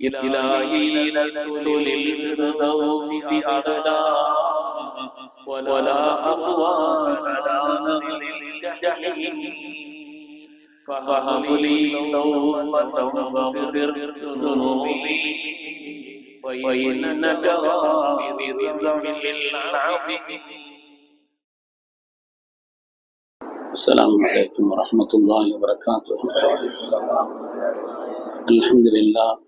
إلهي لست للفردوس أعلى ولا أقوى على الجحيم فهب لي توبة واغفر ذنوبي وإن نجا بذنب العظيم. السلام عليكم ورحمة الله وبركاته. الحمد لله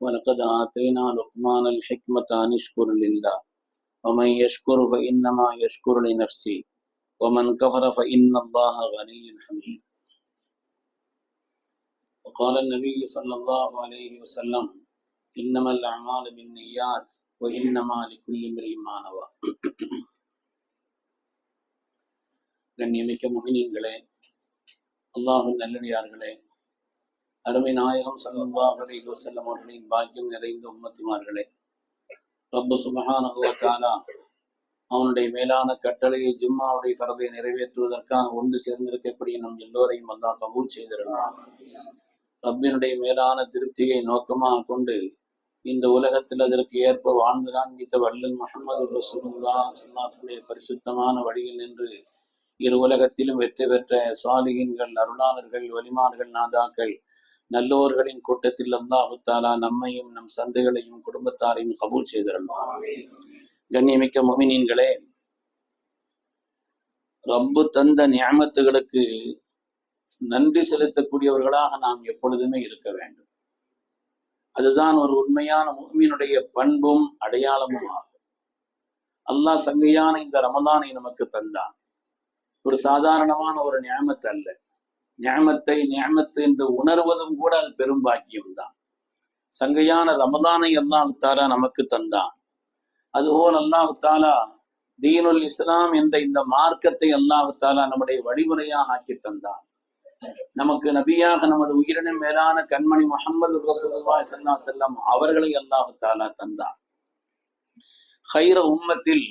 ولقد آتينا لقمان الحكمة أن اشكر لله ومن يشكر فإنما يشكر لنفسه ومن كفر فإن الله غني حميد وقال النبي صلى الله عليه وسلم إنما الأعمال بالنيات وإنما لكل امرئ ما نوى கண்ணியமிக்க முகினீன்களே அல்லாஹின் நல்லடியார்களே அருமை நாயகம் சல்லா அலி வசல்லம் அவர்களின் பாக்கியம் நிறைந்த உம்மத்துமார்களே. ரப்பு சுபஹானஹு அவனுடைய மேலான கட்டளையை ஜும்மாவுடைய பரதை நிறைவேற்றுவதற்காக ஒன்று சேர்ந்திருக்கக்கூடிய நம் எல்லோரையும் அல்லா கபூல் செய்திருந்தான் ரப்பினுடைய மேலான திருப்தியை நோக்கமாக கொண்டு இந்த உலகத்தில் அதற்கு ஏற்ப வாழ்ந்து காண்பித்த வள்ளல் முகமது ரசூலுல்லா சல்லாசுடைய பரிசுத்தமான வழியில் நின்று இரு உலகத்திலும் வெற்றி பெற்ற சுவாலிகின்கள் அருளாளர்கள் வலிமார்கள் நாதாக்கள் நல்லோர்களின் கூட்டத்தில் அல்லாஹுத்தாலா நம்மையும் நம் சந்தைகளையும் குடும்பத்தாரையும் கபூல் செய்திருந்தார் கண்ணியமிக்க மொமினீன்களே ரப்பு தந்த நியமத்துகளுக்கு நன்றி செலுத்தக்கூடியவர்களாக நாம் எப்பொழுதுமே இருக்க வேண்டும். அதுதான் ஒரு உண்மையான முகமீனுடைய பண்பும் அடையாளமும் ஆகும். அல்லாஹ் சங்கையான இந்த ரமதானை நமக்கு தந்தான். ஒரு சாதாரணமான ஒரு ஞாமத்து அல்ல ஞாமத்தை ஞாமத்து என்று உணர்வதும் கூட அது பெரும் பாக்கியம்தான். சங்கையான ரமதானை அல்லாஹு தாலா நமக்கு தந்தான். அதுபோல் அல்லாஹு தாலா தீனுல் இஸ்லாம் என்ற இந்த மார்க்கத்தை அல்லாஹு தாலா நம்முடைய வழிமுறையாக ஆக்கி தந்தான். நமக்கு நபியாக நமது உயிரினும் மேலான கண்மணி முகமது ரசூலுல்லாஹி சல்லா செல்லம் அவர்களை அல்லாஹு தாலா தந்தான். ஹைர உம்மத்தில்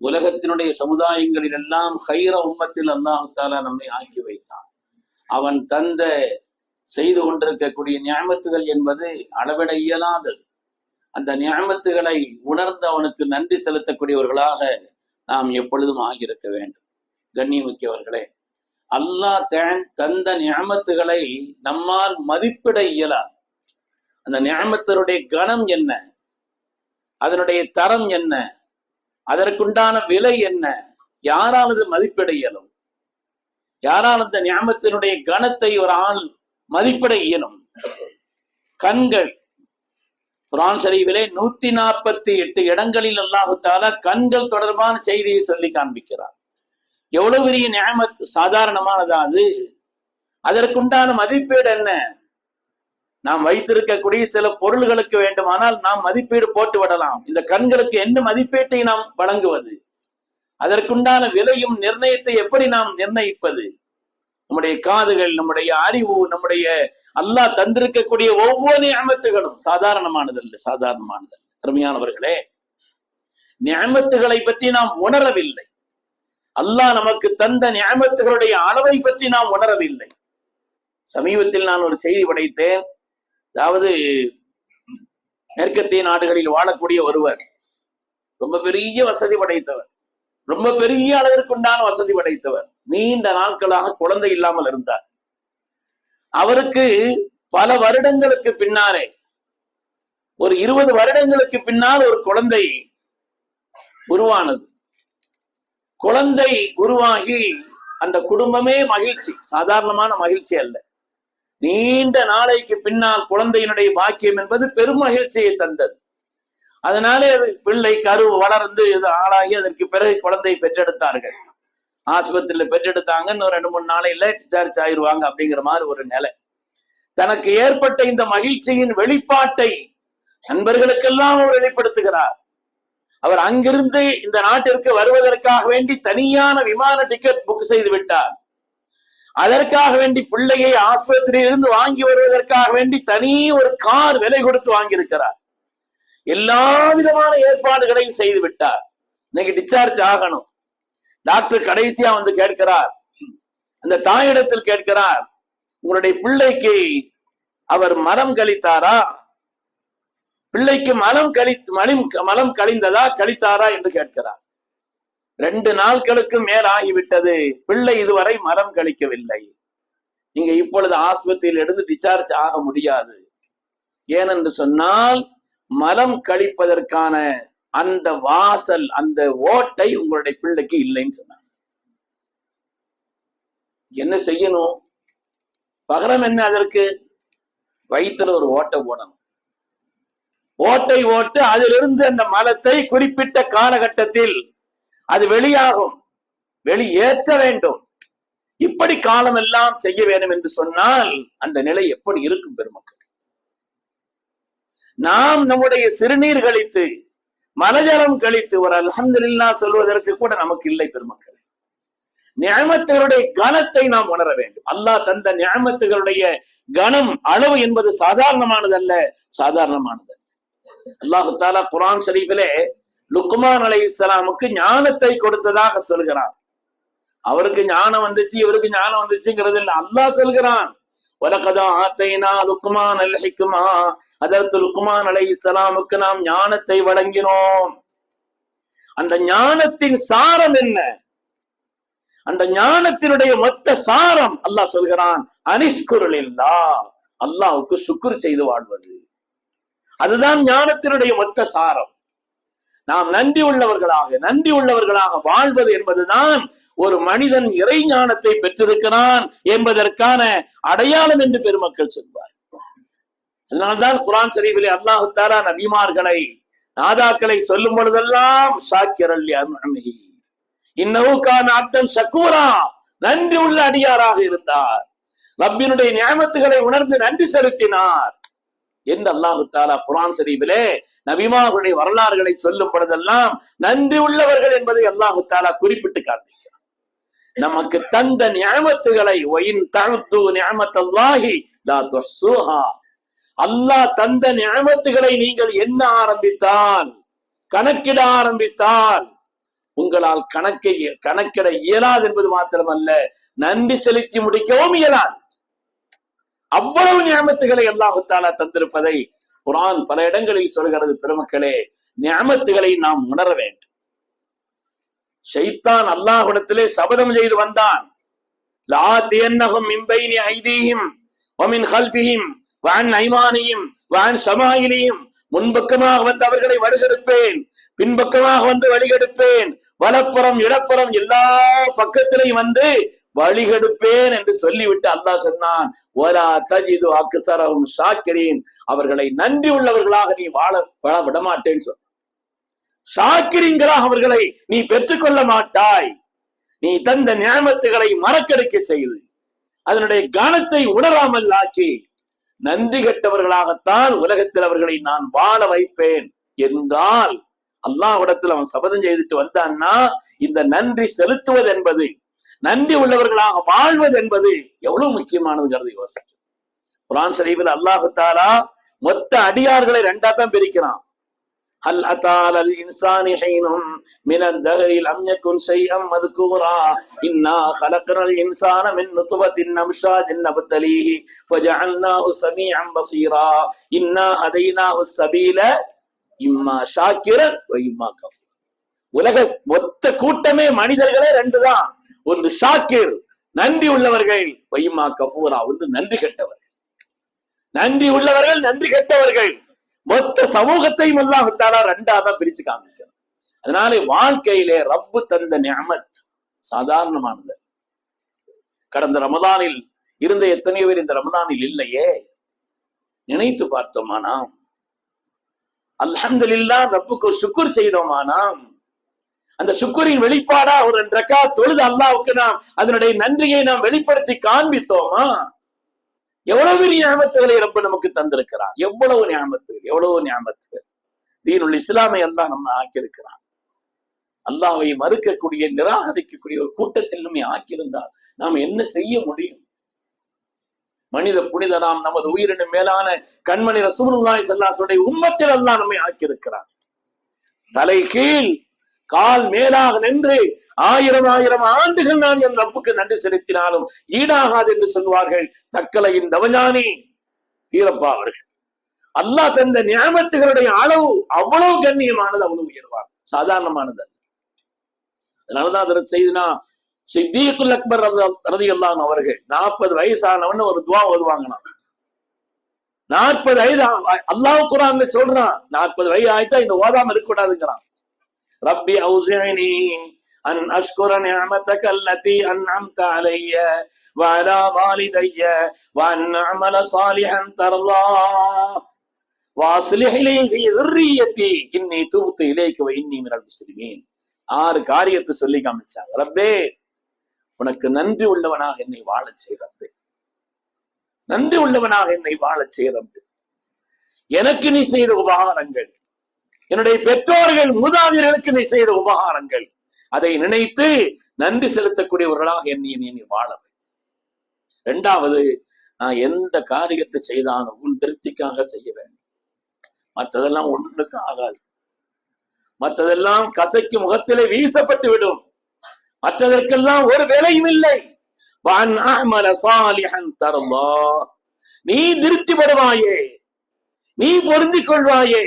உலகத்தினுடைய சமுதாயங்களில் எல்லாம் ஹைர உம்மத்தில் அல்லாஹு தாலா நம்மை ஆக்கி வைத்தான். அவன் தந்த செய்து கொண்டிருக்கக்கூடிய ஞாபகத்துகள் என்பது அளவிட இயலாதது அந்த ஞாபகத்துகளை உணர்ந்து அவனுக்கு நன்றி செலுத்தக்கூடியவர்களாக நாம் எப்பொழுதும் ஆகியிருக்க வேண்டும். கண்ணியமிக்கவர்களே அல்லாஹ் தேன் தந்த ஞாபகத்துகளை நம்மால் மதிப்பிட இயலாது. அந்த ஞாபகத்தினுடைய கணம் என்ன? அதனுடைய தரம் என்ன? அதற்குண்டான விலை என்ன? யாராலது மதிப்பிட இயலும்? யாரால் அந்த ஞாபகத்தினுடைய கணத்தை ஒரு ஆள் மதிப்பிட இயலும்? கண்கள். குரான் சரிவிலே நூத்தி நாற்பத்தி எட்டு இடங்களில் அல்லாஹு தாலா கண்கள் தொடர்பான செய்தியை சொல்லி காண்பிக்கிறார் எவ்வளவு பெரிய நியமத் சாதாரணமானதா அது? அதற்குண்டான மதிப்பீடு என்ன? நாம் வைத்திருக்கக்கூடிய சில பொருள்களுக்கு வேண்டுமானால் நாம் மதிப்பீடு போட்டு விடலாம். இந்த கண்களுக்கு என்ன மதிப்பீட்டை நாம் வழங்குவது? அதற்குண்டான விலையும் நிர்ணயத்தை எப்படி நாம் நிர்ணயிப்பது? நம்முடைய காதுகள் நம்முடைய அறிவு நம்முடைய அல்லாஹ் தந்திருக்கக்கூடிய ஒவ்வொரு அமைத்துகளும் சாதாரணமானதல்ல சாதாரணமானதல்ல திறமையானவர்களே நியமத்துகளை பற்றி நாம் உணரவில்லை. அல்லாஹ் நமக்கு தந்த நியமத்துகளுடைய அளவை பற்றி நாம் உணரவில்லை. சமீபத்தில் நான் ஒரு செய்தி படைத்தேன். அதாவது மேற்கத்திய நாடுகளில் வாழக்கூடிய ஒருவர் ரொம்ப பெரிய வசதி படைத்தவர். ரொம்ப பெரிய அளவிற்கு உண்டான வசதி படைத்தவர். நீண்ட நாட்களாக குழந்தை இல்லாமல் இருந்தார். அவருக்கு பல வருடங்களுக்கு பின்னாலே ஒரு இருபது வருடங்களுக்கு பின்னால் ஒரு குழந்தை உருவானது. குழந்தை உருவாகி அந்த குடும்பமே மகிழ்ச்சி சாதாரணமான மகிழ்ச்சி அல்ல. நீண்ட நாளைக்கு பின்னால் குழந்தையினுடைய பாக்கியம் என்பது பெரும் மகிழ்ச்சியை தந்தது. அதனாலே அது பிள்ளை கரு வளர்ந்து இது ஆளாகி அதற்கு பிறகு குழந்தை பெற்றெடுத்தார்கள். ஆஸ்பத்திரியில பெற்றெடுத்தாங்க இன்னும் ரெண்டு மூணு நாளையில டிஸ்சார்ஜ் ஆயிடுவாங்க அப்படிங்கிற மாதிரி ஒரு நிலை. தனக்கு ஏற்பட்ட இந்த மகிழ்ச்சியின் வெளிப்பாட்டை நண்பர்களுக்கெல்லாம் அவர் வெளிப்படுத்துகிறார். அவர் அங்கிருந்து இந்த நாட்டிற்கு வருவதற்காக வேண்டி தனியான விமான டிக்கெட் புக் செய்து விட்டார். அதற்காக வேண்டி பிள்ளையை ஆஸ்பத்திரியிலிருந்து வாங்கி வருவதற்காக வேண்டி தனி ஒரு கார் விலை கொடுத்து வாங்கியிருக்கிறார். எல்லா விதமான ஏற்பாடுகளையும் செய்து விட்டார் இன்னைக்கு டிஸ்சார்ஜ் ஆகணும். டாக்டர் கடைசியா வந்து கேட்கிறார். அந்த தாயிடத்தில் கேட்கிறார் உங்களுடைய பிள்ளைக்கு அவர் மலம் கழித்தாரா? பிள்ளைக்கு மலம் கழி மலம் மலம் கழிந்ததா கழித்தாரா? என்று கேட்கிறார். ரெண்டு நாட்களுக்கு மேல் ஆகிவிட்டது பிள்ளை இதுவரை மரம் கழிக்கவில்லை. நீங்க இப்பொழுது ஆஸ்பத்திரியில் இருந்து டிஸ்சார்ஜ் ஆக முடியாது. ஏனென்று சொன்னால் மலம் கழிப்பதற்கான அந்த வாசல் அந்த ஓட்டை உங்களுடைய பிள்ளைக்கு இல்லைன்னு சொன்னாங்க. என்ன செய்யணும்? பகரம் என்ன அதற்கு? வயிற்றுல ஒரு ஓட்டை போடணும். ஓட்டை ஓட்டு அதிலிருந்து அந்த மலத்தை குறிப்பிட்ட காலகட்டத்தில் அது வெளியாகும். வெளியேற்ற வேண்டும். இப்படி காலம் எல்லாம் செய்ய வேண்டும் என்று சொன்னால் அந்த நிலை எப்படி இருக்கும் பெருமக்கள்? நாம் நம்முடைய சிறுநீர் கழித்து மலஜலம் கழித்து ஒரு அலமதுல்லா சொல்வதற்கு கூட நமக்கு இல்லை பெருமக்கள். நியமத்துகளுடைய கனத்தை நாம் உணர வேண்டும். அல்லாஹ் தந்த நியமத்துகளுடைய கனம் அளவு என்பது சாதாரணமானது அல்ல சாதாரணமானது. அல்லாஹு தாலா குரான் ஷரீஃபிலே லுக்மான் அலை இஸ்லாமுக்கு ஞானத்தை கொடுத்ததாக சொல்கிறார் அவருக்கு ஞானம் வந்துச்சு இவருக்கு ஞானம் வந்துச்சுங்கிறது இல்லை. அல்லாஹ் சொல்கிறான். உலகதா ஆத்தைனா லுக்மான் அல் ஹிக்மா அதற்கு லுக்மான் அலை இஸ்லாமுக்கு நாம் ஞானத்தை வழங்கினோம். அந்த ஞானத்தின் சாரம் என்ன? அந்த ஞானத்தினுடைய மொத்த சாரம் அல்லாஹ் சொல்கிறான் அனிஷ்குருள் இல்லா அல்லாவுக்கு சுக்குர் செய்து வாழ்வது. அதுதான் ஞானத்தினுடைய மொத்த சாரம். நாம் நன்றி உள்ளவர்களாக நன்றி உள்ளவர்களாக வாழ்வது என்பதுதான் ஒரு மனிதன் இறை ஞானத்தை பெற்றிருக்கிறான் என்பதற்கான அடையாளம் என்று பெருமக்கள் சொல்வார் அதனால்தான் குரான் சரீபிலே அல்லாஹு தாலா நபிமார்களை நாதாக்களை சொல்லும் பொழுதெல்லாம் சாக்கிரல் இன்னவுக்கான சக்கூரா நன்றி உள்ள அடியாராக இருந்தார். ரப்பினுடைய நியமத்துகளை உணர்ந்து நன்றி செலுத்தினார் என்று அல்லாஹு தாலா குரான் சரீபிலே நபிமாவுடைய வரலாறுகளை சொல்லும் பொழுதெல்லாம் நன்றி உள்ளவர்கள் என்பதை அல்லாஹு தாலா குறிப்பிட்டு காண்பிக்கிறார். நமக்கு தந்த நியமத்துகளை ஒயின் தகுத்து நியமத்தல்லாகி அல்லாஹ் தந்த நியமத்துகளை நீங்கள் என்ன ஆரம்பித்தால் கணக்கிட ஆரம்பித்தால் உங்களால் கணக்கை கணக்கிட இயலாது என்பது மாத்திரமல்ல நன்றி செலுத்தி முடிக்கவும் இயலாது. அவ்வளவு நியமத்துகளை அல்லாஹு தாலா தந்திருப்பதை குரான் பல இடங்களில் சொல்கிறது பெருமக்களே நியமத்துகளை நாம் உணர வேண்டும். ஷைத்தான் அல்லாஹுடத்திலே சபதம் செய்து வந்தான். லா தியன்னகும் மிம்பைனி ஐதீஹிம் வமின் ஹல்பிஹிம் வான் ஐமானியும் வான் சமாயினியும் முன்பக்கமாக வந்து அவர்களை வருகெடுப்பேன் பின்பக்கமாக வந்து வழிகெடுப்பேன். வலப்புறம் இடப்புறம் எல்லா பக்கத்திலையும் வந்து வழிகெடுப்பேன் என்று சொல்லிவிட்டு அல்லாஹ் சொன்னான். ஓலா தஜிது அக்சரவும் ஷாக்கிரீன். அவர்களை நன்றி உள்ளவர்களாக நீ வாழ வாழ விடமாட்டேன்னு சொன்ன ஷாக்கிரீன்களாக அவர்களை நீ பெற்றுக்கொள்ள மாட்டாய். நீ தந்த நியமத்துகளை மறக்கடிக்க செய்து அதனுடைய கனத்தை உணராமல் ஆக்கி நன்றி கெட்டவர்களாகத்தான் உலகத்தில் அவர்களை நான் வாழ வைப்பேன் என்றால் அல்லாஹ்விடத்தில் அவன் சபதம் செய்துட்டு வந்தான்னா இந்த நன்றி செலுத்துவது என்பது நன்றி உள்ளவர்களாக வாழ்வது என்பது எவ்வளவு முக்கியமானதுங்கிறது யோசிக்கும் குரான் சரீபில் அல்லாஹு தாலா மொத்த அடியார்களை ரெண்டா தான் பிரிக்கிறான். هل أتى على الإنسان حين من الدهر لم يكن شيئا مذكورا إنا خلقنا الإنسان من نطفة أمشاج نبتليه فجعلناه سميعا بصيرا إنا هديناه السبيل இம்மா ஷாக்கிரன் இம்மா கஃபூர் உலக மொத்த கூட்டமே மனிதர்களே ரெண்டு தான் ஒன்று ஷாக்கிர் நன்றி உள்ளவர்கள் வைமா கஃபூரா ஒன்று நன்றி கெட்டவர்கள் நன்றி உள்ளவர்கள் நன்றி கெட்டவர்கள் மொத்த சமூகத்தையும் அல்லாஹாலா ரெண்டா தான் பிரிச்சு காமிக்கணும் அதனால வாழ்க்கையிலே ரப்பு தந்த நியமத் சாதாரணமானது. கடந்த ரமதானில் இருந்த எத்தனையோ பேர் இந்த ரமதானில் இல்லையே? நினைத்து பார்த்தோமா நாம் ரப்புக்கு சுக்குர் செய்தோமானாம். அந்த சுக்குரின் வெளிப்பாடா ஒரு ரெண்டு ரக்கா தொழுது அல்லாவுக்கு நாம் அதனுடைய நன்றியை நாம் வெளிப்படுத்தி காண்பித்தோமா? எவ்வளவு பெரிய ஞாபகத்துகளை ரப்ப நமக்கு தந்திருக்கிறான் எவ்வளவு ஞாபகத்துகள் எவ்வளவு ஞாபகத்துகள்? தீனுள் இஸ்லாமை எல்லாம் நம்ம ஆக்கியிருக்கிறான். அல்லாவை மறுக்கக்கூடிய நிராகரிக்கக்கூடிய ஒரு கூட்டத்தில் நம்மை ஆக்கியிருந்தால் நாம் என்ன செய்ய முடியும்? மனித புனித நாம் நமது உயிரின மேலான கண்மணி ரசூலுல்லாய் செல்லாசுடைய உம்மத்தில் அல்லா நம்மை ஆக்கியிருக்கிறான் தலை கீழ் கால் மேலாக நின்று ஆயிரம் ஆயிரம் ஆண்டுகள் நான் என் ரப்புக்கு நன்றி செலுத்தினாலும் ஈடாகாது என்று சொல்வார்கள் தக்கலையின் தவஞானி வீரப்பா அவர்கள். அல்லாஹ் தந்த நியமத்துகளுடைய அளவு அவ்வளவு கண்ணியமானது அவ்வளவு உயர்வார் சாதாரணமானது அதனாலதான் அதற்கு செய்தினா சித்திகுல் அக்பர் ரதி அல்லான் அவர்கள் நாற்பது வயசானவன்னு ஒரு துவா ஓதுவாங்களாம். நாற்பது வயது அல்லாஹ் குரான் சொல்றான் நாற்பது வயது ஆயிட்டா இந்த ஓதாம இருக்க கூடாதுங்கிறான் ரப்பி ஹவுசேனி அன் அஷ்குர நிஅமதக அல்லதி அன்அம்த அலைய وعلى والدي وأن أعمل صالحا ترضاه واصلح لي في ذريتي إني تبت إليك وإني من المسلمين ஆறு காரியத்தை சொல்லி காமிச்சாங்க ரப்பே உனக்கு நன்றி உள்ளவனாக என்னை வாழச் செய்யறப்பே நன்றி உள்ளவனாக என்னை வாழச் செய்யறப்பே எனக்கு நீ செய்த உபகாரங்கள் என்னுடைய பெற்றோர்கள் மூதாதையர்களுக்கு நீ செய்த உபகாரங்கள் அதை நினைத்து நன்றி செலுத்தக்கூடியவர்களாக என்னை நீ வாழவை இரண்டாவது நான் எந்த காரியத்தை செய்தாலும் உன் திருப்திக்காக செய்ய வேண்டும். மற்றதெல்லாம் ஒண்ணுக்கு ஆகாது. மற்றதெல்லாம் கசைக்கு முகத்திலே வீசப்பட்டு விடும். மற்றதற்கெல்லாம் ஒரு விலையும் இல்லை. வன் அஅமல சாலிஹன் நீ நீ பொருந்திக் கொள்வாயே.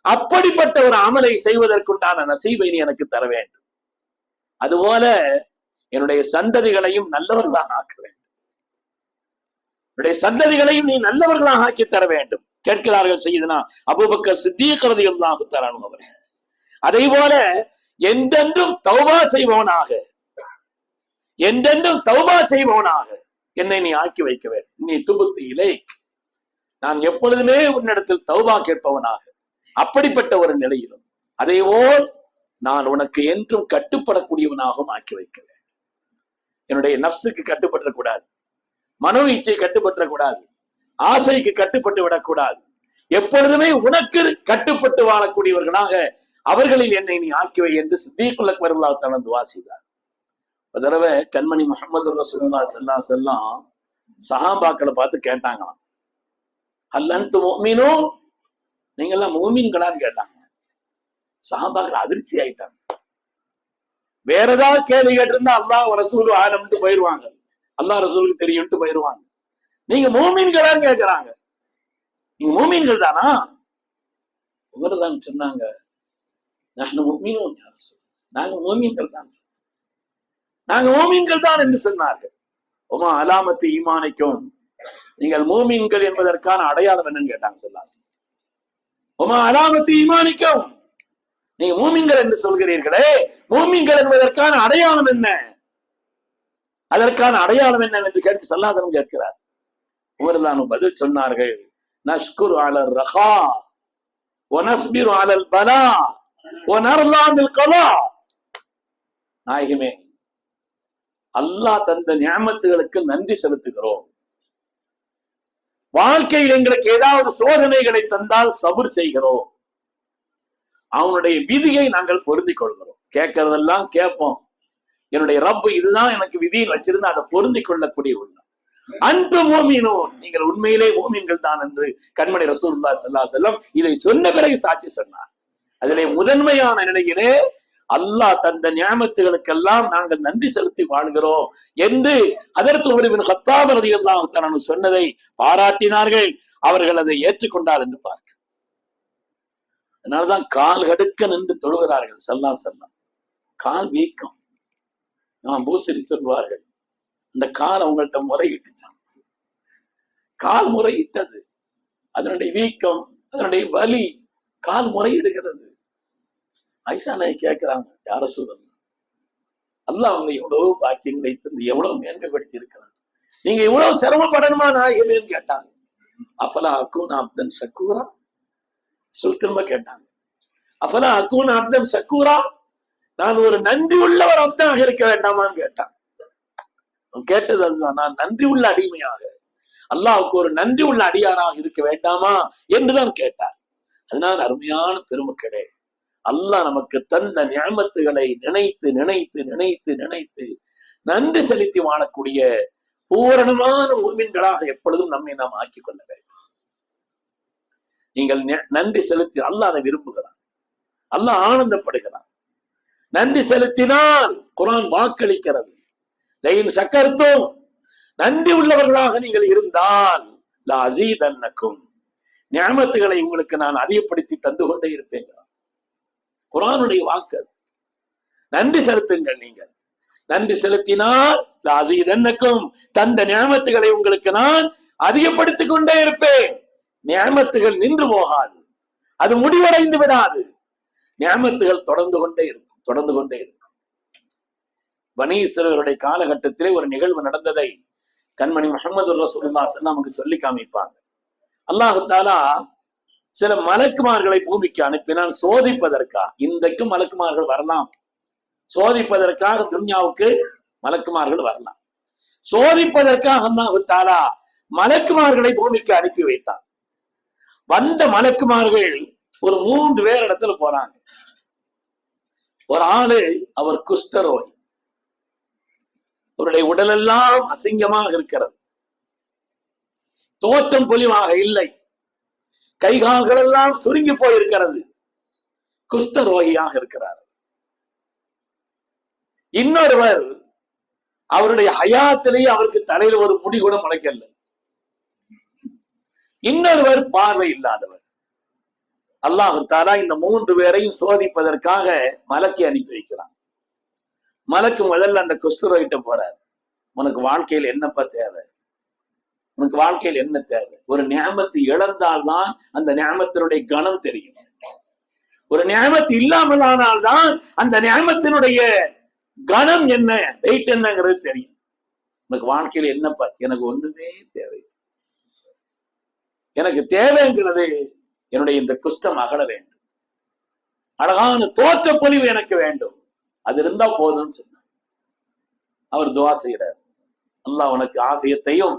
அப்படிப்பட்ட ஒரு அமலை செய்வதற்குண்டான நசீவை நீ எனக்கு தர வேண்டும். அதுபோல என்னுடைய சந்ததிகளையும் நல்லவர்களாக ஆக்க வேண்டும். என்னுடைய சந்ததிகளையும் நீ நல்லவர்களாக ஆக்கி தர வேண்டும். கேட்கிறார்கள் செய்தனா அபூபக்கர் சித்தீகரதி அல்லாஹு தரானு அவர்கள். அதே போல எந்தென்றும் தௌபா செய்பவனாக என்றென்றும் தௌபா செய்பவனாக என்னை நீ ஆக்கி வைக்க வேண்டும். நீ துபுத்து இலை. நான் எப்பொழுதுமே உன்னிடத்தில் தௌபா கேட்பவனாக. அப்படிப்பட்ட ஒரு நிலையிலும் அதேபோல் நான் உனக்கு என்றும் கட்டுப்படக்கூடியவனாகவும் ஆக்கி வைக்கிறேன். என்னுடைய நப்சுக்கு கட்டுப்படக்கூடாது மனோ இச்சை கட்டுப்பற்றக்கூடாது ஆசைக்கு கட்டுப்பட்டு விடக்கூடாது. எப்பொழுதுமே உனக்கு கட்டுப்பட்டு வாழக்கூடியவர்களாக அவர்களில் என்னை நீ ஆக்கி வை என்று சித்திகுல் அக்பர் தனது வாசித்தார் ஒரு தடவை கண்மணி முகமது ரசூல்லா செல்லா செல்லாம் சஹாபாக்களை பார்த்து கேட்டாங்களாம். அல்லன்து மோமினோ நீங்க எல்லாம் கேட்டாங்க. சஹாபாக்கள் அதிர்ச்சி ஆயிட்டாங்க. வேற ஏதாவது கேள்வி கேட்டிருந்தா அல்லாஹ் ரசூல் ஆலம்ட்டு போயிருவாங்க. அல்லாஹ் ரசூலுக்கு தெரியும்ட்டு போயிருவாங்க. நீங்க மூமின்களான்னு கேட்கிறாங்க நீங்க மூமீன்கள் தானா? உங்களை தான் சொன்னாங்க நாங்க மூமினோம் நாங்க மூமின்கள் தான் நாங்க மூமீன்கள் தான் என்று சொன்னார்கள். உமா அலாமத்து ஈமானிக்கும். நீங்கள் மூமீன்கள் என்பதற்கான அடையாளம் என்னன்னு கேட்டாங்க சொல்லாஸ் உமா அலாமத்து ஈமானிக்கும். நீ மூமிங்கள் என்று சொல்கிறீர்களே மூமிங்கள் என்பதற்கான அடையாளம் என்ன? அதற்கான அடையாளம் என்ன என்று கேட்டு சல்லாசனம் கேட்கிறார். இவர்தான் பதில் சொன்னார்கள். நஷ்குர் அலர் ரஹா ஒனஸ்பிரு அலல் பலா ஒனர்லாமில் கலா. நாயகமே அல்லாஹ் தந்த ஞாபகத்துகளுக்கு நன்றி செலுத்துகிறோம். வாழ்க்கையில் எங்களுக்கு ஏதாவது சோதனைகளை தந்தால் சபுர் செய்கிறோம். அவனுடைய விதியை நாங்கள் பொருந்தி கொள்கிறோம் கேட்கறதெல்லாம் கேட்போம். என்னுடைய ரப்பு இதுதான் எனக்கு விதியில் வச்சிருந்தா அதை பொருந்திக் கொள்ளக்கூடிய உள்ளம் அந்த மோமீனோ நீங்கள் உண்மையிலே மோமீன்கள் தான் என்று கண்மணி ரசூல்லா சல்லா செல்லம் இதை சொன்ன பிறகு சாட்சி சொன்னார். அதிலே முதன்மையான நிலையிலே அல்லாஹ் தந்த நியமத்துகளுக்கெல்லாம் நாங்கள் நன்றி செலுத்தி வாழ்கிறோம் என்று அதற்கு ஒருவின் ஹத்தாபரதி தனது சொன்னதை பாராட்டினார்கள். அவர்கள் அதை ஏற்றுக்கொண்டார் என்று பார்க்க அதனாலதான் கால் கடுக்க நின்று தொழுகிறார்கள் சல்லா செல்லம். கால் வீக்கம். நாம் பூசரி சொல்வார்கள். அந்த கால் அவங்கள்ட்ட முறையிட்டுச்சான் கால் முறையிட்டது. அதனுடைய வீக்கம் அதனுடைய வலி கால் முறையிடுகிறது. ஐஷா நாய் கேட்கிறாங்க யார சொல்லலாம் அல்லாஹ் அவங்க எவ்வளவு பாக்கியங்களை தந்து எவ்வளவு மேன்மைப்படுத்தி இருக்கிறாங்க நீங்க இவ்வளவு சிரமப்படணுமா நாயகமேன்னு கேட்டாங்க. அப்பலா அக்கூன் அப்தன் சக்கூரா சொல் திரும்ப கேட்டாங்க. அப்பதான் அக்கூன் அப்தன் சக்கூரா நான் ஒரு நன்றி உள்ளவர் அப்தனாக இருக்க வேண்டாமான்னு கேட்டான். கேட்டது அதுதான் நான் நன்றி உள்ள அடிமையாக அல்லாவுக்கு ஒரு நன்றி உள்ள அடியாராக இருக்க வேண்டாமா என்றுதான் கேட்டார். அதனால் அருமையான பெருமக்களே அல்லாஹ் நமக்கு தந்த நியமத்துகளை நினைத்து நினைத்து நினைத்து நினைத்து நன்றி செலுத்தி வாழக்கூடிய பூரணமான உண்மைகளாக எப்பொழுதும் நம்மை நாம் ஆக்கிக் கொள்ள வேண்டும். நீங்கள் நன்றி செலுத்தி அல்லாஹ் அதை விரும்புகிறான் அல்லாஹ் ஆனந்தப்படுகிறான் நன்றி செலுத்தினால் குரான் வாக்களிக்கிறது. லைன் சக்கரத்தும் நன்றி உள்ளவர்களாக நீங்கள் இருந்தால் அசீதன்னக்கும் ஞாபகத்துகளை உங்களுக்கு நான் அதிகப்படுத்தி தந்து கொண்டே இருப்பேன். குரானுடைய வாக்கு நன்றி செலுத்துங்கள் நீங்கள். நன்றி செலுத்தினால் அசீதன்னக்கும் தந்த ஞாபகத்துகளை உங்களுக்கு நான் அதிகப்படுத்திக் கொண்டே இருப்பேன். நியமத்துகள் நின்று போகாது. அது முடிவடைந்து விடாது. நியமத்துகள் தொடர்ந்து கொண்டே இருக்கும் தொடர்ந்து கொண்டே இருக்கும். பனீஸ்வரருடைய காலகட்டத்திலே ஒரு நிகழ்வு நடந்ததை கண்மணி முகமது ரசூலுல்லாஹ் நமக்கு சொல்லி காமிப்பாங்க. அல்லாஹு தாலா சில மலக்குமார்களை பூமிக்கு அனுப்பினால் சோதிப்பதற்காக இன்றைக்கும் மலக்குமார்கள் வரலாம். சோதிப்பதற்காக துன்யாவுக்கு மலக்குமார்கள் வரலாம். சோதிப்பதற்காக அல்லாஹு தாலா மலக்குமார்களை பூமிக்கு அனுப்பி வைத்தான். வந்த மலக்குமார்கள் ஒரு மூன்று பேர் இடத்துல போறாங்க. ஒரு ஆளு அவர் குஷ்டரோகி. அவருடைய உடலெல்லாம் அசிங்கமாக இருக்கிறது. தோற்றம் பொலிவாக இல்லை. கைகால்கள் எல்லாம் சுருங்கி போயிருக்கிறது. குஷ்ட ரோகியாக இருக்கிறார். இன்னொருவர் அவருடைய ஹயாத்திலேயே அவருக்கு தலையில் ஒரு முடி கூட முளைக்கல. இன்னொருவர் பார்வை இல்லாதவர். அல்லாஹு தாலா இந்த மூன்று பேரையும் சோதிப்பதற்காக மலக்கை அனுப்பி வைக்கிறான். மலக்கு முதல்ல அந்த குஸ்துரோகிட்ட போறார். உனக்கு வாழ்க்கையில் என்னப்பா தேவை? உனக்கு வாழ்க்கையில் என்ன தேவை? ஒரு ஞாபகத்தை இழந்தால்தான் அந்த ஞாபகத்தினுடைய கணம் தெரியும். ஒரு ஞாபகத்து இல்லாமலானால்தான் அந்த ஞாபகத்தினுடைய கணம் என்ன? வெயிட் என்னங்கிறது தெரியும். உனக்கு வாழ்க்கையில் என்னப்பா? எனக்கு ஒண்ணுமே தேவை எனக்கு தேவைங்கிறது என்னுடைய இந்த குஷ்டம் அகல வேண்டும். அழகான தோற்ற பொழிவு எனக்கு வேண்டும். அது இருந்தா போதும்னு சொன்னார். அவர் துவா செய்கிறார். அல்லாஹ் உனக்கு ஆசியத்தையும்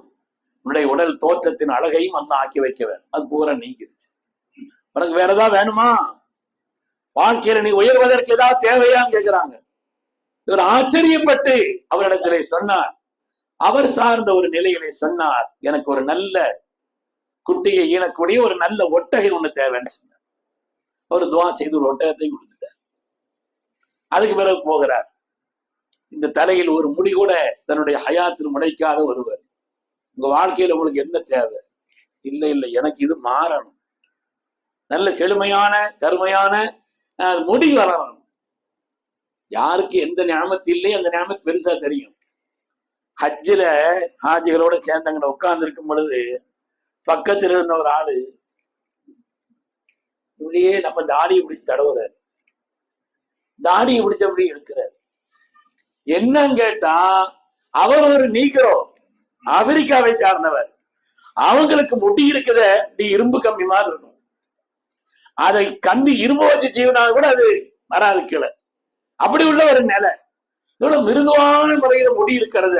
உன்னுடைய உடல் தோற்றத்தின் அழகையும் அல்லாஹ் ஆக்கி வைக்க வேண்டும். அது பூரா நீங்கிருச்சு. உனக்கு வேற ஏதாவது வேணுமா? வாழ்க்கையில நீ உயர்வதற்கு ஏதாவது தேவையான்னு கேட்கிறாங்க இவர் ஆச்சரியப்பட்டு அவரிடத்திலே சொன்னார். அவர் சார்ந்த ஒரு நிலையிலே சொன்னார். எனக்கு ஒரு நல்ல குட்டியை ஈனக்கூடிய ஒரு நல்ல ஒட்டகை ஒண்ணு தேவைன்னு சொன்னார். அவர் துவா செய்து ஒரு ஒட்டகத்தை கொடுத்துட்டார். அதுக்கு பிறகு போகிறார். இந்த தலையில் ஒரு முடி கூட தன்னுடைய ஹயாத்தில் முளைக்காத ஒருவர். உங்க வாழ்க்கையில உங்களுக்கு என்ன தேவை? இல்லை இல்லை எனக்கு இது மாறணும். நல்ல செழுமையான கருமையான அஹ், முடி வளரணும். யாருக்கு எந்த ஞாபகத்து இல்லை அந்த ஞாபகத்து பெருசா தெரியும். ஹஜ்ஜில ஹாஜிகளோட சேர்ந்தங்களை உட்கார்ந்து இருக்கும் பொழுது பக்கத்தில் இருந்த ஒரு ஆளு இப்படியே நம்ம தாடியை பிடிச்சு தடவுறாரு. தாடியை பிடிச்சபடி இருக்கிறார் என்னன்னு கேட்டா அவர் ஒரு நீக்கிறோ அமெரிக்காவை சார்ந்தவர். அவங்களுக்கு முடி இருக்குத இப்படி இரும்பு கம்மி மாதிரி இருக்கும். அதை கம்பி இரும்பு வச்சு ஜீவனா கூட அது வராது கீழே. அப்படி உள்ள ஒரு நிலை. இவ்வளவு மிருதுவான முறையில முடி இருக்கிறத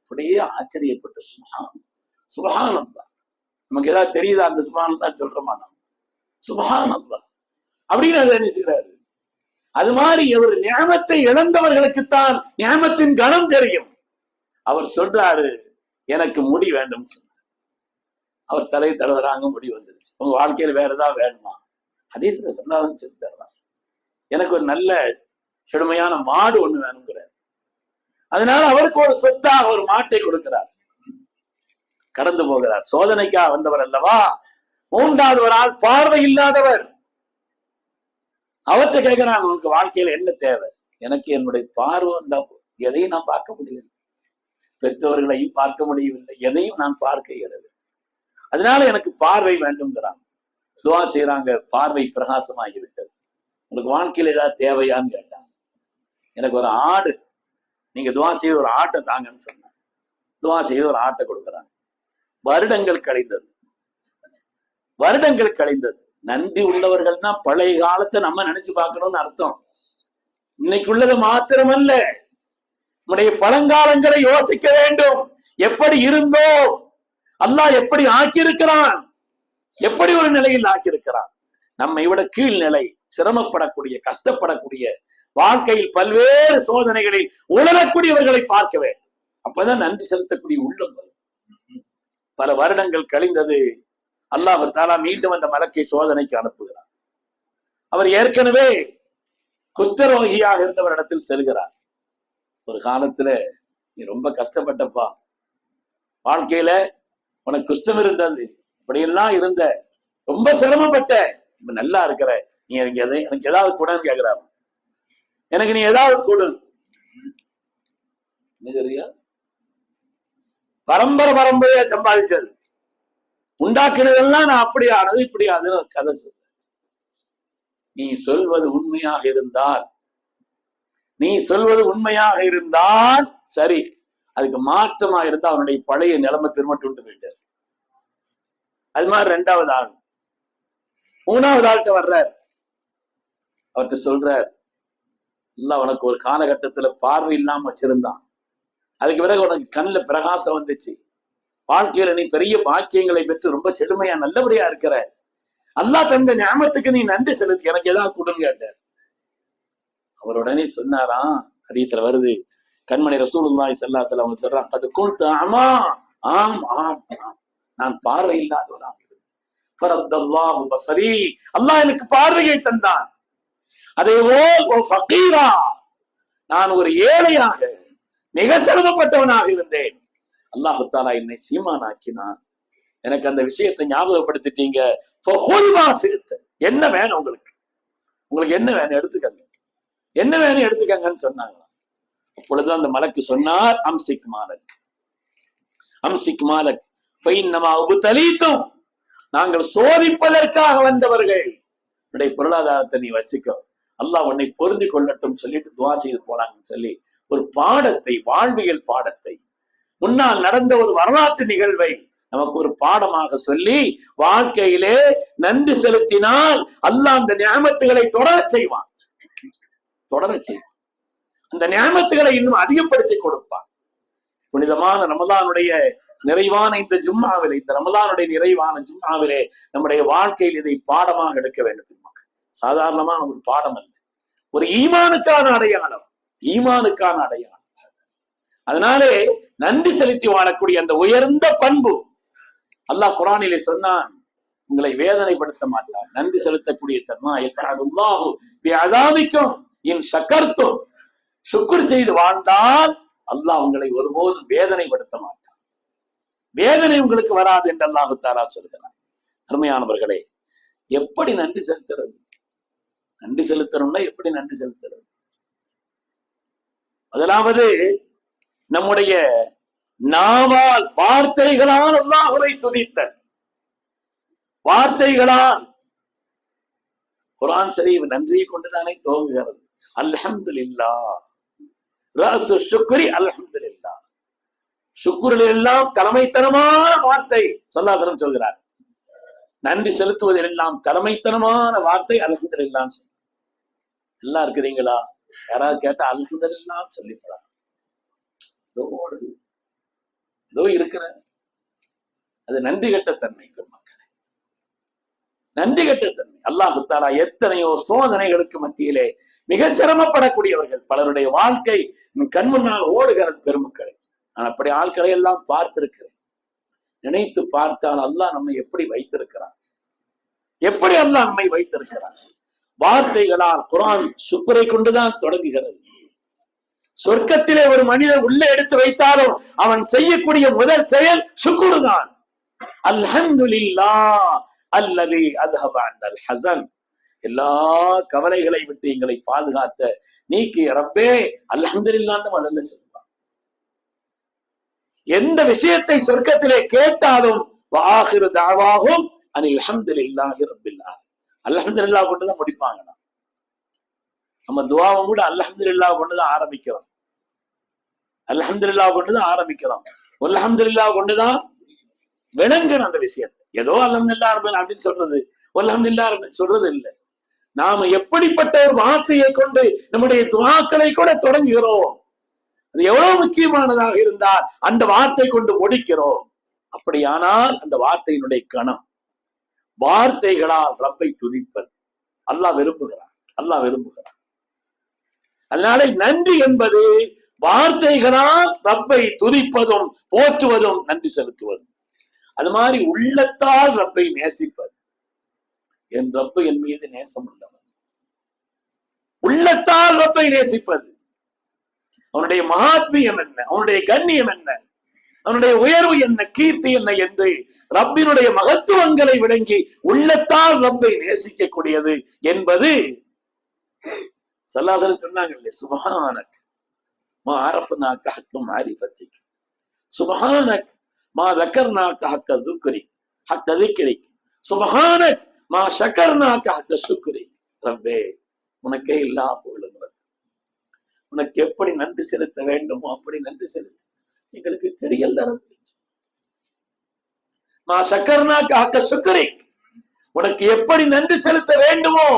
அப்படியே ஆச்சரியப்பட்டு சுகானம் சுகானம் தான் நமக்கு ஏதாவது தெரியுதா? அந்த சுபஹானம் தான் சொல்றோமா நம்ம? சுபஹானம் அப்படின்னு அதை செய்யறாரு அது மாதிரி ஒரு ஞானத்தை இழந்தவர்களுக்குத்தான் ஞானத்தின் கணம் தெரியும். அவர் சொல்றாரு எனக்கு முடி வேண்டும் சொன்னார். அவர் தலை தடவுறாங்க முடி வந்துருச்சு. உங்க வாழ்க்கையில வேற ஏதாவது வேணுமா? அதே சொன்னாலும் சொல்லி தர்றாங்க எனக்கு ஒரு நல்ல செழுமையான மாடு ஒண்ணு வேணுங்கிறார் அதனால அவருக்கு ஒரு சொத்தாக ஒரு மாட்டை கொடுக்கிறார். கடந்து போகிறார். சோதனைக்காக வந்தவர் அல்லவா? மூன்றாவது ஒரு ஆள் பார்வை இல்லாதவர். அவற்றை கேட்கிறாங்க உனக்கு வாழ்க்கையில என்ன தேவை? எனக்கு என்னுடைய பார்வை வந்தா எதையும் நான் பார்க்க முடியல பெற்றோர்களையும் பார்க்க முடியவில்லை. எதையும் நான் பார்க்க இயலவில்லை. அதனால எனக்கு பார்வை வேண்டும்ங்கிறாங்க துவா செய்யறாங்க பார்வை பிரகாசமாகி விட்டது உங்களுக்கு வாழ்க்கையில ஏதாவது தேவையான்னு கேட்டாங்க எனக்கு ஒரு ஆடு. நீங்க துவா செய்து ஒரு ஆட்டை தாங்கன்னு சொன்னாங்க துவா செய்து ஒரு ஆட்டை கொடுக்குறாங்க வருடங்கள் கழிந்தது. வருடங்கள் கழிந்தது. நன்றி உள்ளவர்கள்னா பழைய காலத்தை நம்ம நினைச்சு பார்க்கணும்னு அர்த்தம். இன்னைக்கு உள்ளது மாத்திரமல்ல. நம்முடைய பழங்காலங்களை யோசிக்க வேண்டும். எப்படி இருந்தோ அல்லாஹ் எப்படி ஆக்கியிருக்கிறான்? எப்படி ஒரு நிலையில் ஆக்கியிருக்கிறான்? நம்மை விட கீழ்நிலை சிரமப்படக்கூடிய கஷ்டப்படக்கூடிய வாழ்க்கையில் பல்வேறு சோதனைகளில் உணரக்கூடியவர்களை பார்க்க வேண்டும். அப்பதான் நன்றி செலுத்தக்கூடிய உள்ளம் பல வருடங்கள் கழிந்தது அல்லாஹு தாலா மீண்டும் அந்த மலக்கை சோதனைக்கு அனுப்புகிறார் அவர் ஏற்கனவே குஷ்டரோகியாக இருந்தவரிடத்தில் செல்கிறார். ஒரு காலத்துல நீ ரொம்ப கஷ்டப்பட்டப்பா. வாழ்க்கையில உனக்கு குஷ்டம் இருந்தது. இப்படியெல்லாம் இருந்த. ரொம்ப சிரமப்பட்ட. இப்ப நல்லா இருக்கிற. நீ எனக்கு எதை எனக்கு ஏதாவது கூடன்னு கேக்குறாரு. எனக்கு நீ ஏதாவது கொடு. சரியா பரம்பரை பரம்பரையா சம்பாதிச்சது. உண்டாக்கினதெல்லாம் நான் அப்படி ஆனது இப்படி ஆனது கதை சொல்ல நீ சொல்வது உண்மையாக இருந்தால் நீ சொல்வது உண்மையாக இருந்தால் சரி. அதுக்கு மாற்றமா இருந்தா அவனுடைய பழைய நிலைமை திரும்ப விட்டு போயிட்டார். அது மாதிரி ரெண்டாவது ஆள். மூணாவது ஆள்கிட்ட வர்றார். அவர்கிட்ட சொல்றார் இல்ல உனக்கு ஒரு காலகட்டத்துல பார்வை இல்லாம வச்சிருந்தான். அதுக்கு பிறகு உனக்கு கண்ணுல பிரகாசம் வந்துச்சு. வாழ்க்கையில நீ பெரிய பாக்கியங்களை பெற்று ரொம்ப செழுமையா நல்லபடியா இருக்கிற. அல்லாஹ் தந்த ஞாபகத்துக்கு நீ நன்றி செலுத்தி. எனக்கு ஏதாவது கொடுன்னு கேட்டார். அவர் உடனே சொன்னாராம். ஹதீஸ்ல வருது. கண்மணி ரசூலுல்லாய் செல்லா செல்ல அவங்க சொல்றான் அது கொடுத்து ஆமா ஆம் ஆம். நான் பார்வை இல்லாதவனாக சரி அல்லாஹ் எனக்கு பார்வையை தந்தான். அதே போல் நான் ஒரு ஏழையாக மிக சிரமப்பட்டவனாக இருந்தேன். அல்லாஹு தாலா என்னை சீமானாக்கினான். எனக்கு அந்த விஷயத்தை ஞாபகப்படுத்திட்டீங்க. என்ன வேணும் உங்களுக்கு? உங்களுக்கு என்ன வேணும்? எடுத்துக்கங்க. என்ன வேணும்? எடுத்துக்கங்கன்னு சொன்னாங்க. அப்பொழுது அந்த மலக்கு சொன்னார் அம்சிக் மாலக். அம்சிக் மாலக். பைன்னமா உபுத்தலீத்தும் நாங்கள் சோதிப்பதற்காக வந்தவர்கள். என்னுடைய பொருளாதாரத்தை நீ வச்சுக்கோ. அல்லாஹ் உன்னை பொருந்தி கொள்ளட்டும் சொல்லிட்டு துவா செய்து போனாங்கன்னு சொல்லி ஒரு பாடத்தை வாழ்வியல் பாடத்தை. முன்னால் நடந்த ஒரு வரலாற்று நிகழ்வை நமக்கு ஒரு பாடமாக சொல்லி வாழ்க்கையிலே நன்றி செலுத்தினால் அல்லாஹ் அந்த நியமத்துகளை தொடர செய்வான். தொடர செய்வான். அந்த நியமத்துகளை இன்னும் அதிகப்படுத்தி கொடுப்பான். புனிதமான ரமதானுடைய நிறைவான இந்த ஜும்மாவிலே இந்த ரமதானுடைய நிறைவான ஜும்மாவிலே நம்முடைய வாழ்க்கையில் இதை பாடமாக எடுக்க வேண்டும். சாதாரணமா சாதாரணமான ஒரு பாடம் அல்ல ஒரு ஈமானுக்கான அடையாளம். ஈமானுக்கான அடையாளம். அதனாலே நன்றி செலுத்தி வாழக்கூடிய அந்த உயர்ந்த பண்பு அல்லாஹ் குரானிலே சொன்னான் உங்களை வேதனைப்படுத்த மாட்டார். நன்றி செலுத்தக்கூடிய தன்மா என் சக்கர்த்தும் சுக்குர் செய்து வாழ்ந்தால் அல்லாஹ் உங்களை ஒருபோதும் வேதனைப்படுத்த மாட்டார் வேதனை உங்களுக்கு வராது என்று அல்லாஹு தாரா சொல்கிறார் அருமையானவர்களே எப்படி நன்றி செலுத்துறது? நன்றி செலுத்துறோம்னா எப்படி நன்றி செலுத்துறது? முதலாவது நம்முடைய நாவால் வார்த்தைகளால் அல்லாஹுவை துதித்த வார்த்தைகளால் குரான் ஷரீஃப் நன்றியை கொண்டுதானே துவங்குகிறது. அல்ஹம்துலில்லாஹ். சுக்குரி ஷுக்ரி இல்லா சுக்குரில் எல்லாம் தலைமைத்தனமான வார்த்தை சல்லாசனம் சொல்கிறார். நன்றி செலுத்துவதில் எல்லாம் தலைமைத்தனமான வார்த்தை அல்ஹம்துலில்லாஹ் நல்லா இருக்கிறீங்களா? யாராவது கேட்டா அல்ஹம்துலில்லாஹ் சொல்லிவிடலாம் ஏதோ ஏதோ இருக்கிற. அது நன்றி கெட்ட தன்மை பெருமக்களே நன்றி கெட்ட தன்மை. அல்லாஹுத்தாலா எத்தனையோ சோதனைகளுக்கு மத்தியிலே மிக சிரமப்படக்கூடியவர்கள். பலருடைய வாழ்க்கை நம் கண் முன்னால் ஓடுகிறது பெருமக்களை நான் அப்படி ஆட்களை எல்லாம் பார்த்திருக்கிறேன். நினைத்து பார்த்தால் அல்லாஹ் நம்மை எப்படி வைத்திருக்கிறான்? எப்படி அல்லாஹ் நம்மை வைத்திருக்கிறான்? வார்த்தைகளால் குரான் சுப்பரை கொண்டுதான் தொடங்குகிறது. சொர்க்கத்திலே ஒரு மனிதன் உள்ளே எடுத்து வைத்தாலும் அவன் செய்யக்கூடிய முதல் செயல் சுக்குரு தான் அல்லது ஹசன். எல்லா கவலைகளை விட்டு எங்களை பாதுகாத்த நீக்கி ரப்பே அல்ஹம்துலில்லான்னு முதல்ல சொல்லுவான். எந்த விஷயத்தை சொர்க்கத்திலே கேட்டாலும் வாஹிரு தாவாகும் அனில் அல்ஹம்துலில்லாஹி அல்ஹம்துலில்லா கொண்டு தான் முடிப்பாங்களாம் நம்ம துவாவும் கூட அல்ஹம்துலில்லா கொண்டு தான் ஆரம்பிக்கிறோம். அல்ஹம்துலில்லா கொண்டு தான் ஆரம்பிக்கிறோம். அல்ஹம்துலில்லா கொண்டு தான் விளங்கணும் அந்த விஷயத்தை. ஏதோ அல்ஹம்துலில்லா இருப்பேன் அப்படின்னு சொல்றது அல்ஹம்துலில்லா இருப்பேன் சொல்றது இல்லை. நாம எப்படிப்பட்ட ஒரு வார்த்தையை கொண்டு நம்முடைய துவாக்களை கூட தொடங்குகிறோம். அது எவ்வளவு முக்கியமானதாக இருந்தால் அந்த வார்த்தை கொண்டு முடிக்கிறோம். அப்படியானால் அந்த வார்த்தையினுடைய கணம். வார்த்தைகளால் ரப்பை துதிப்பது. அல்லாஹ் விரும்புகிறான். அல்லாஹ் விரும்புகிறான். அதனால நன்றி என்பது வார்த்தைகளால் ரப்பை துதிப்பதும் போற்றுவதும் நன்றி செலுத்துவதும் அது மாதிரி உள்ளத்தால் ரப்பை நேசிப்பது. என் ரப்பு என் மீது நேசம் உள்ளவன் உள்ளத்தால் ரப்பை நேசிப்பது. அவனுடைய மகாத்மியம் என்ன? அவனுடைய கண்ணியம் என்ன? அவனுடைய உயர்வு என்ன? கீர்த்தி என்ன என்று ரப்பினுடைய மகத்துவங்களை விளங்கி உள்ளத்தால் ரப்பை நேசிக்கக்கூடியது என்பது சல்லாசல சொன்னாங்க சுபஹானக். மா அரஃபனாக்க ஹக்கம் மாரிஃபத்திக் சுபஹானக் மா தக்கர்னாக்க ஹக்க துக்கரி ஹக்க திக்ரி சுபஹானக் மா ஷக்கர்னாக்க ஹக்க சுக்ரி ரப்பே உனக்கே இல்லா புகழுங்கள் உனக்கு எப்படி நன்றி செலுத்த வேண்டுமோ அப்படி நன்றி செலுத்து. எங்களுக்கு தெரியல ரப்பே. மா சக்கர்னா காக்க சுக்கரி உனக்கு எப்படி நன்றி செலுத்த வேண்டுமோ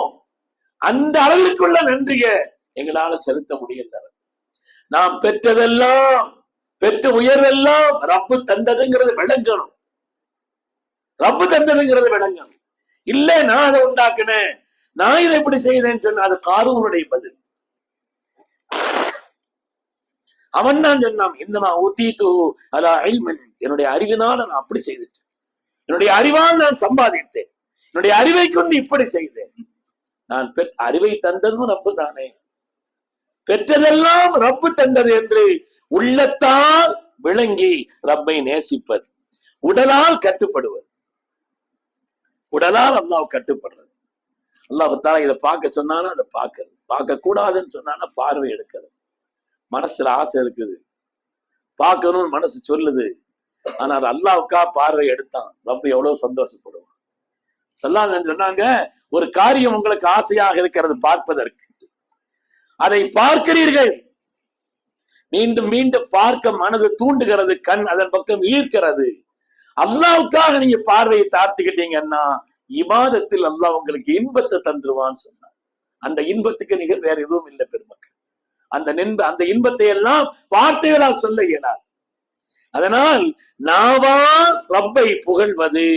அந்த அளவுக்குள்ள நன்றிய எங்களால செலுத்த முடியல. நாம் பெற்றதெல்லாம் பெற்ற உயர்வெல்லாம் ரப்பு தந்ததுங்கிறது விளங்கணும். ரப்பு தந்ததுங்கிறது விளங்கணும். இல்ல நான் அதை உண்டாக்குனேன். நான் இதை எப்படி செய்தேன்னு சொன்ன அது காரூருடைய பதில். அவன் தான் சொன்னான் இன்னமா ஊத்தி தூ அலா என்னுடைய அறிவினால் நான் அப்படி செய்துட்டேன். என்னுடைய அறிவால் நான் சம்பாதித்தேன். என்னுடைய அறிவை கொண்டு இப்படி செய்தேன். நான் பெற் அறிவை தந்ததும் ரப்பு தானே பெற்றதெல்லாம் ரப்பு தந்தது என்று உள்ளத்தால் விளங்கி ரப்பை நேசிப்பது. உடலால் கட்டுப்படுவது. உடலால் அல்லாஹ் கட்டுப்படுறது. அல்லாஹால இதை பார்க்க சொன்னாலும் அதை பார்க்கறது. பார்க்க கூடாதுன்னு சொன்னாலும் பார்வை எடுக்கிறது. மனசுல ஆசை இருக்குது. பார்க்கணும்னு மனசு சொல்லுது. ஆனா அது அல்லாவுக்கா பார்வை எடுத்தான். ரொம்ப எவ்வளவு சந்தோஷப்படுவான். சொல்லாத சொன்னாங்க ஒரு காரியம் உங்களுக்கு ஆசையாக இருக்கிறது பார்ப்பதற்கு. அதை பார்க்கிறீர்கள். மீண்டும் மீண்டும் பார்க்க மனது தூண்டுகிறது கண் அதன் பக்கம் ஈர்க்கிறது. அல்லாவுக்காக நீங்க பார்வையை தாழ்த்துக்கிட்டீங்கன்னா இவாதத்தில் அல்லாஹ் உங்களுக்கு இன்பத்தை தந்துருவான்னு சொன்னார் அந்த இன்பத்துக்கு நிகர் வேற எதுவும் இல்லை பெருமக்கள். அந்த நின்ப அந்த இன்பத்தை எல்லாம் வார்த்தைகளால் சொல்ல இயலாது. அதனால் நாவா ரப்பை புகழ்வது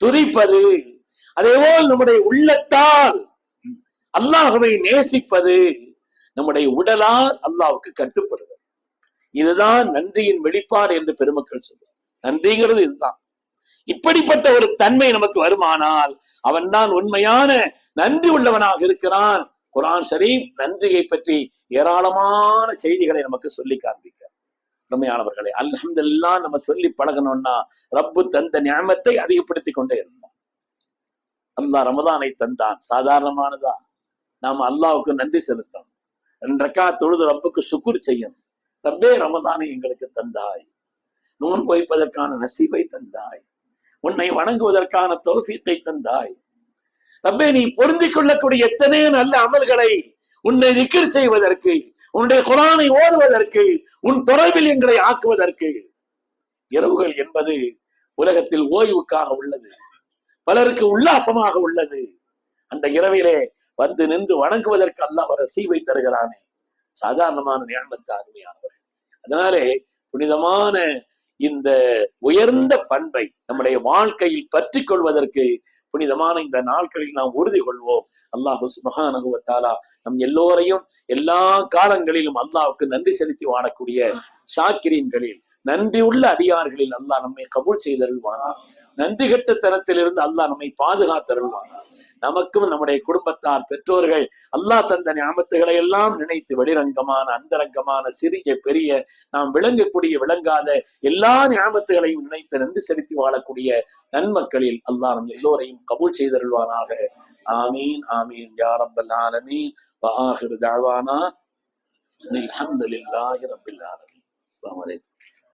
துதிப்பது அதேபோல் நம்முடைய உள்ளத்தால் அல்லாஹுவை நேசிப்பது நம்முடைய உடலால் அல்லாவுக்கு கட்டுப்படுவது. இதுதான் நன்றியின் வெளிப்பாடு என்று பெருமக்கள் சொல்லுவார் நன்றிங்கிறது இதுதான். இப்படிப்பட்ட ஒரு தன்மை நமக்கு வருமானால் அவன்தான் உண்மையான நன்றி உள்ளவனாக இருக்கிறான். குரான் ஷரீப் நன்றியை பற்றி ஏராளமான செய்திகளை நமக்கு சொல்லி காண்பிக்க உண்மையானவர்களை அல்ஹம்துல்லா நம்ம சொல்லி பழகணும்னா ரப்பு தந்த ஞாபகத்தை அதிகப்படுத்தி கொண்டே இருந்தோம். அல்லா ரமதானை தந்தான் சாதாரணமானதா? நாம் அல்லாவுக்கு நன்றி செலுத்தணும். ரெண்டக்கா தொழுது ரப்புக்கு சுக்குர் செய்யணும். ரப்பே ரமதானை எங்களுக்கு தந்தாய். நோன்பு வைப்பதற்கான நசீபை தந்தாய். உன்னை வணங்குவதற்கான தோஃபீத்தை தந்தாய். ரப்பே நீ பொருந்திக் கொள்ளக்கூடிய எத்தனையோ நல்ல அமல்களை உன்னை திக்கிர் செய்வதற்கு உன்னுடைய குரானை ஓதுவதற்கு உன் தொடர்பில் எங்களை ஆக்குவதற்கு. இரவுகள் என்பது உலகத்தில் ஓய்வுக்காக உள்ளது. பலருக்கு உல்லாசமாக உள்ளது. அந்த இரவிலே வந்து நின்று வணங்குவதற்கு அல்லாஹ் ஒரு சீவை தருகிறானே. சாதாரணமான நியமத்த அருமையானவர். அதனாலே புனிதமான இந்த உயர்ந்த பண்பை நம்முடைய வாழ்க்கையில் பற்றி கொள்வதற்கு புனிதமான இந்த நாட்களில் நாம் உறுதி கொள்வோம் அல்லாஹு மகானகுவத்தாலா நம் எல்லோரையும் எல்லா காலங்களிலும் அல்லாவுக்கு நன்றி செலுத்தி வாழக்கூடிய ஷாக்கிரீன்களில் நன்றி உள்ள அடியார்களில் அல்லாஹ் நம்மை கபூல் செய்தருள்வானா? நன்றி கெட்ட தனத்திலிருந்து அல்லாஹ் நம்மை பாதுகாத்தருள்வானா? நமக்கும் நம்முடைய குடும்பத்தார் பெற்றோர்கள் அல்லாஹ் தந்த ஞாபகத்துகளை எல்லாம் நினைத்து வெளிரங்கமான அந்தரங்கமான சிறிய பெரிய நாம் விளங்கக்கூடிய விளங்காத எல்லா ஞாபகத்துகளையும் நினைத்து நன்றி செலுத்தி வாழக்கூடிய நன்மக்களில் அல்லாஹ் நம் எல்லோரையும் கபூல் செய்தருள்வானாக ஆமீன் ஆமீன் யா ரப்பல் ஆலமீன் وآخر دعوانا الحمد لله رب العالمين السلام عليكم